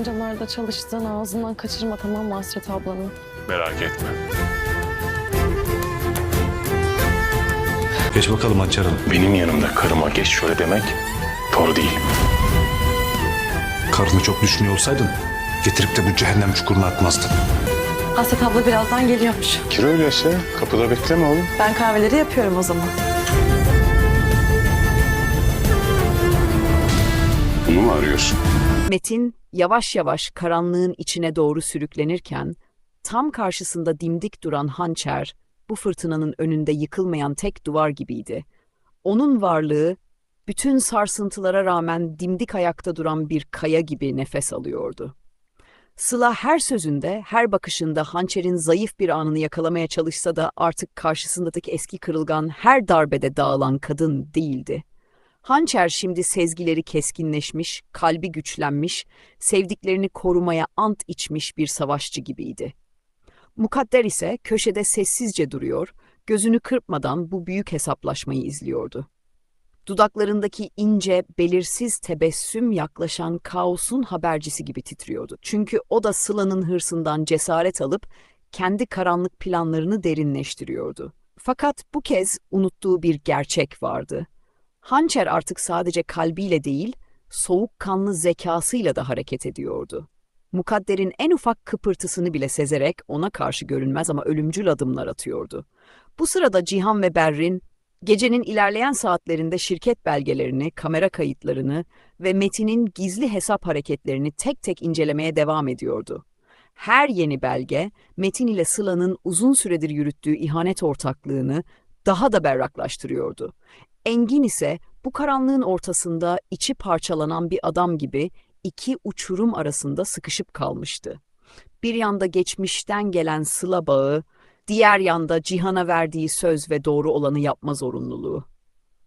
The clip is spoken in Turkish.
amcamlarda çalıştığın ağzından kaçırma tamam mı Hasret ablanın? Merak etme. Geç bakalım Hançer Hanım. Benim yanımda karıma geç şöyle demek doğru değil. Karını çok düşünüyor olsaydın getirip de bu cehennem çukuruna atmazdın. Hasret abla birazdan geliyormuş. Gir öyleyse kapıda bekleme oğlum. Ben kahveleri yapıyorum o zaman. Arıyorsun? Metin yavaş yavaş karanlığın içine doğru sürüklenirken tam karşısında dimdik duran hançer bu fırtınanın önünde yıkılmayan tek duvar gibiydi. Onun varlığı bütün sarsıntılara rağmen dimdik ayakta duran bir kaya gibi nefes alıyordu. Sıla her sözünde, her bakışında hançerin zayıf bir anını yakalamaya çalışsa da artık karşısındaki eski kırılgan her darbede dağılan kadın değildi. Hançer şimdi sezgileri keskinleşmiş, kalbi güçlenmiş, sevdiklerini korumaya ant içmiş bir savaşçı gibiydi. Mukadder ise köşede sessizce duruyor, gözünü kırpmadan bu büyük hesaplaşmayı izliyordu. Dudaklarındaki ince, belirsiz tebessüm yaklaşan kaosun habercisi gibi titriyordu. Çünkü o da Sıla'nın hırsından cesaret alıp kendi karanlık planlarını derinleştiriyordu. Fakat bu kez unuttuğu bir gerçek vardı. Hançer artık sadece kalbiyle değil, soğukkanlı zekasıyla da hareket ediyordu. Mukadder'in en ufak kıpırtısını bile sezerek ona karşı görünmez ama ölümcül adımlar atıyordu. Bu sırada Cihan ve Berrin, gecenin ilerleyen saatlerinde şirket belgelerini, kamera kayıtlarını ve Metin'in gizli hesap hareketlerini tek tek incelemeye devam ediyordu. Her yeni belge, Metin ile Sıla'nın uzun süredir yürüttüğü ihanet ortaklığını daha da berraklaştırıyordu. Engin ise bu karanlığın ortasında içi parçalanan bir adam gibi iki uçurum arasında sıkışıp kalmıştı. Bir yanda geçmişten gelen sıla bağı, diğer yanda Cihan'a verdiği söz ve doğru olanı yapma zorunluluğu.